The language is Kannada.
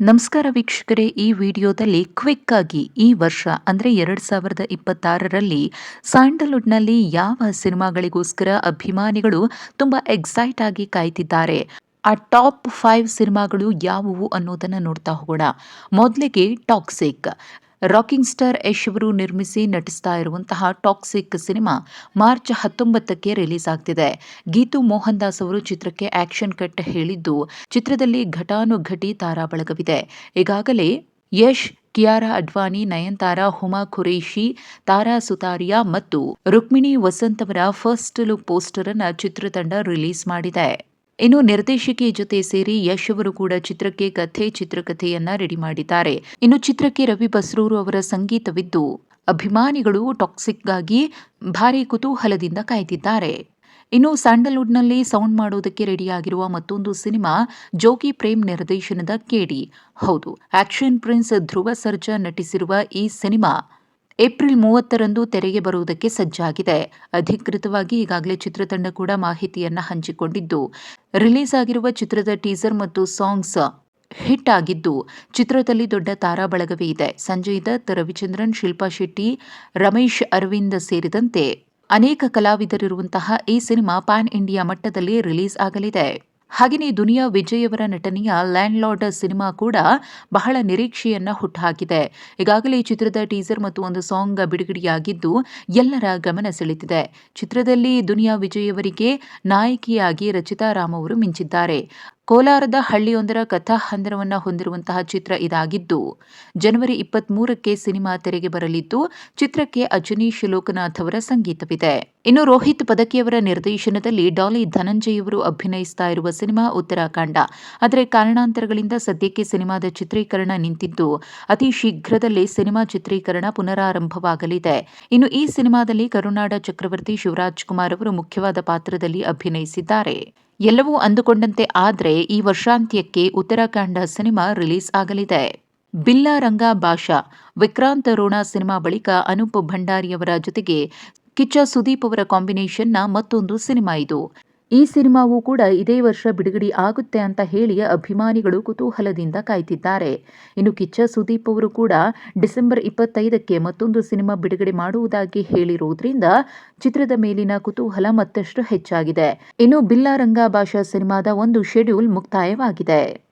ನಮಸ್ಕಾರ ವೀಕ್ಷಕರೇ, ಈ ವಿಡಿಯೋದಲ್ಲಿ ಕ್ವಿಕ್ ಆಗಿ ಈ ವರ್ಷ, ಅಂದರೆ ಎರಡು ಸಾವಿರದ ಇಪ್ಪತ್ತಾರರಲ್ಲಿ ಸ್ಯಾಂಡಲ್ವುಡ್ನಲ್ಲಿ ಯಾವ ಸಿನಿಮಾಗಳಿಗೋಸ್ಕರ ಅಭಿಮಾನಿಗಳು ತುಂಬ ಎಕ್ಸೈಟ್ ಆಗಿ ಕಾಯ್ತಿದ್ದಾರೆ, ಆ ಟಾಪ್ ಫೈವ್ ಸಿನಿಮಾಗಳು ಯಾವುವು ಅನ್ನೋದನ್ನು ನೋಡ್ತಾ ಹೋಗೋಣ. ಮೊದಲಿಗೆ ಟಾಕ್ಸಿಕ್. ರಾಕಿಂಗ್ ಸ್ಟಾರ್ ಯಶ್ ಅವರು ನಿರ್ಮಿಸಿ ನಟಿಸ್ತಾ ಇರುವಂತಹ ಟಾಕ್ಸಿಕ್ ಸಿನಿಮಾ ಮಾರ್ಚ್ ಹತ್ತೊಂಬತ್ತಕ್ಕೆ ರಿಲೀಸ್ ಆಗ್ತಿದೆ. ಗೀತು ಮೋಹನ್ ದಾಸ್ ಅವರು ಚಿತ್ರಕ್ಕೆ ಆಕ್ಷನ್ ಕಟ್ ಹೇಳಿದ್ದು, ಚಿತ್ರದಲ್ಲಿ ಘಟಾನುಘಟಿ ತಾರಾ ಬಳಗವಿದೆ ಈಗಾಗಲೇ ಯಶ್, ಕಿಯಾರಾ ಅಡ್ವಾನಿ ನಯನ್ತಾರಾ, ಹುಮಾ ಖುರೇಶಿ ತಾರಾ ಸುತಾರಿಯಾ ಮತ್ತು ರುಕ್ಮಿಣಿ ವಸಂತ್ ಅವರ ಫಸ್ಟ್ ಲುಕ್ ಪೋಸ್ಟರ್ ಅನ್ನು ಚಿತ್ರತಂಡ ರಿಲೀಸ್ ಮಾಡಿದೆ. ಇನ್ನು ನಿರ್ದೇಶಕಿ ಜೊತೆ ಸೇರಿ ಯಶ್ ಅವರು ಕೂಡ ಚಿತ್ರಕ್ಕೆ ಕಥೆ, ಚಿತ್ರಕಥೆಯನ್ನ ರೆಡಿ ಮಾಡಿದ್ದಾರೆ. ಇನ್ನು ಚಿತ್ರಕ್ಕೆ ರವಿ ಬಸ್ರೂರು ಅವರ ಸಂಗೀತವಿದ್ದು, ಅಭಿಮಾನಿಗಳು ಟಾಕ್ಸಿಕ್ಗಾಗಿ ಭಾರಿ ಕುತೂಹಲದಿಂದ ಕಾಯ್ತಿದ್ದಾರೆ. ಇನ್ನು ಸ್ಯಾಂಡಲ್ವುಡ್ನಲ್ಲಿ ಸೌಂಡ್ ಮಾಡೋದಕ್ಕೆ ರೆಡಿಯಾಗಿರುವ ಮತ್ತೊಂದು ಸಿನಿಮಾ, ಜೋಗಿ ಪ್ರೇಮ್ ನಿರ್ದೇಶನದ ಕೇಡಿ. ಹೌದು ಆಕ್ಷನ್ ಪ್ರಿನ್ಸ್ ಧ್ರುವ ಸರ್ಜಾ ನಟಿಸಿರುವ ಈ ಸಿನಿಮಾ ಏಪ್ರಿಲ್ ಮೂವತ್ತರಂದು ತೆರೆಗೆ ಬರುವುದಕ್ಕೆ ಸಜ್ಜಾಗಿದೆ. ಅಧಿಕೃತವಾಗಿ ಈಗಾಗಲೇ ಚಿತ್ರತಂಡ ಕೂಡ ಮಾಹಿತಿಯನ್ನ ಹಂಚಿಕೊಂಡಿದ್ದು ರಿಲೀಸ್ ಆಗಿರುವ ಚಿತ್ರದ ಟೀಸರ್ ಮತ್ತು ಸಾಂಗ್ಸ್ ಹಿಟ್ ಆಗಿದ್ದು ಚಿತ್ರದಲ್ಲಿ ದೊಡ್ಡ ತಾರಾ ಬಳಗವೇ ಇದೆ. ಸಂಜಯ್ ದತ್, ರವಿಚಂದ್ರನ್, ಶಿಲ್ಪಾ ಶೆಟ್ಟಿ, ರಮೇಶ್ ಅರವಿಂದ್ ಸೇರಿದಂತೆ ಅನೇಕ ಕಲಾವಿದರಿರುವಂತಹ ಈ ಸಿನಿಮಾ ಪ್ಯಾನ್ ಇಂಡಿಯಾ ಮಟ್ಟದಲ್ಲಿ ರಿಲೀಸ್ ಆಗಲಿದೆ. ಹಾಗೆಯೇ ದುನಿಯಾ ವಿಜಯ್ ಅವರ ನಟನೆಯ ಲ್ಯಾಂಡ್ ಲಾರ್ಡ್ ಸಿನಿಮಾ ಕೂಡ ಬಹಳ ನಿರೀಕ್ಷೆಯನ್ನ ಹುಟ್ಟುಹಾಕಿದೆ ಈಗಾಗಲೇ ಚಿತ್ರದ ಟೀಸರ್ ಮತ್ತು ಒಂದು ಸಾಂಗ್ ಬಿಡುಗಡೆಯಾಗಿದ್ದು ಎಲ್ಲರ ಗಮನ ಸೆಳೆತಿದೆ. ಚಿತ್ರದಲ್ಲಿ ದುನಿಯಾ ವಿಜಯ್ ಅವರಿಗೆ ನಾಯಕಿಯಾಗಿ ರಚಿತಾ ರಾಮ್ ಅವರು ಮಿಂಚಿದ್ದಾರೆ. ಕೋಲಾರದ ಹಳ್ಳಿಯೊಂದರ ಕಥಾ ಹಂದರವನ್ನ ಹೊಂದಿರುವಂತಹ ಚಿತ್ರ ಇದಾಗಿದ್ದು, ಜನವರಿ ಇಪ್ಪತ್ತ್ ಮೂರಕ್ಕೆ ಸಿನಿಮಾ ತೆರೆಗೆ ಬರಲಿದ್ದು, ಚಿತ್ರಕ್ಕೆ ಅಜನೀಶ್ ಲೋಕನಾಥ್ ಅವರ ಸಂಗೀತವಿದೆ. ಇನ್ನು ರೋಹಿತ್ ಪದಕಿಯವರ ನಿರ್ದೇಶನದಲ್ಲಿ ಡಾಲಿ ಧನಂಜಯ್ ಅವರು ಅಭಿನಯಿಸ್ತಾ ಇರುವ ಸಿನಿಮಾ ಉತ್ತರಾಖಂಡ. ಆದರೆ ಕಾರಣಾಂತರಗಳಿಂದ ಸದ್ಯಕ್ಕೆ ಸಿನಿಮಾದ ಚಿತ್ರೀಕರಣ ನಿಂತಿದ್ದು, ಅತಿ ಶೀಘ್ರದಲ್ಲೇ ಸಿನಿಮಾ ಚಿತ್ರೀಕರಣ ಪುನರಾರಂಭವಾಗಲಿದೆ. ಇನ್ನು ಈ ಸಿನಿಮಾದಲ್ಲಿ ಕರುನಾಡ ಚಕ್ರವರ್ತಿ ಶಿವರಾಜ್ ಕುಮಾರ್ ಅವರು ಮುಖ್ಯವಾದ ಪಾತ್ರದಲ್ಲಿ ಅಭಿನಯಿಸಿದ್ದಾರೆ. ಎಲ್ಲವೂ ಅಂದುಕೊಂಡಂತೆ ಆದರೆ ಈ ವರ್ಷಾಂತ್ಯಕ್ಕೆ ಉತ್ತರಾಖಂಡ ಸಿನಿಮಾ ರಿಲೀಸ್ ಆಗಲಿದೆ. ಬಿಲ್ಲಾ ರಂಗ ಭಾಷಾ ವಿಕ್ರಾಂತ್ ರೋಣ ಸಿನಿಮಾ ಬಳಿಕ ಅನೂಪ್ ಭಂಡಾರಿಯವರ ಜೊತೆಗೆ ಕಿಚ್ಚ ಸುದೀಪ್ ಅವರ ಕಾಂಬಿನೇಷನ್ನ ಮತ್ತೊಂದು ಸಿನಿಮಾ ಇದು. ಈ ಸಿನಿಮಾವು ಕೂಡ ಇದೇ ವರ್ಷ ಬಿಡುಗಡೆ ಆಗುತ್ತೆ ಅಂತ ಹೇಳಿ ಅಭಿಮಾನಿಗಳು ಕುತೂಹಲದಿಂದ ಕಾಯ್ತಿದ್ದಾರೆ. ಇನ್ನು ಕಿಚ್ಚ ಸುದೀಪ್ ಅವರು ಕೂಡ ಡಿಸೆಂಬರ್ ಇಪ್ಪತ್ತೈದಕ್ಕೆ ಮತ್ತೊಂದು ಸಿನಿಮಾ ಬಿಡುಗಡೆ ಮಾಡುವುದಾಗಿ ಹೇಳಿರುವುದರಿಂದ ಚಿತ್ರದ ಮೇಲಿನ ಕುತೂಹಲ ಮತ್ತಷ್ಟು ಹೆಚ್ಚಾಗಿದೆ. ಇನ್ನು ಬಿಲ್ಲಾರಂಗ ಭಾಷಾ ಸಿನಿಮಾದ ಒಂದು ಶೆಡ್ಯೂಲ್ ಮುಕ್ತಾಯವಾಗಿದೆ.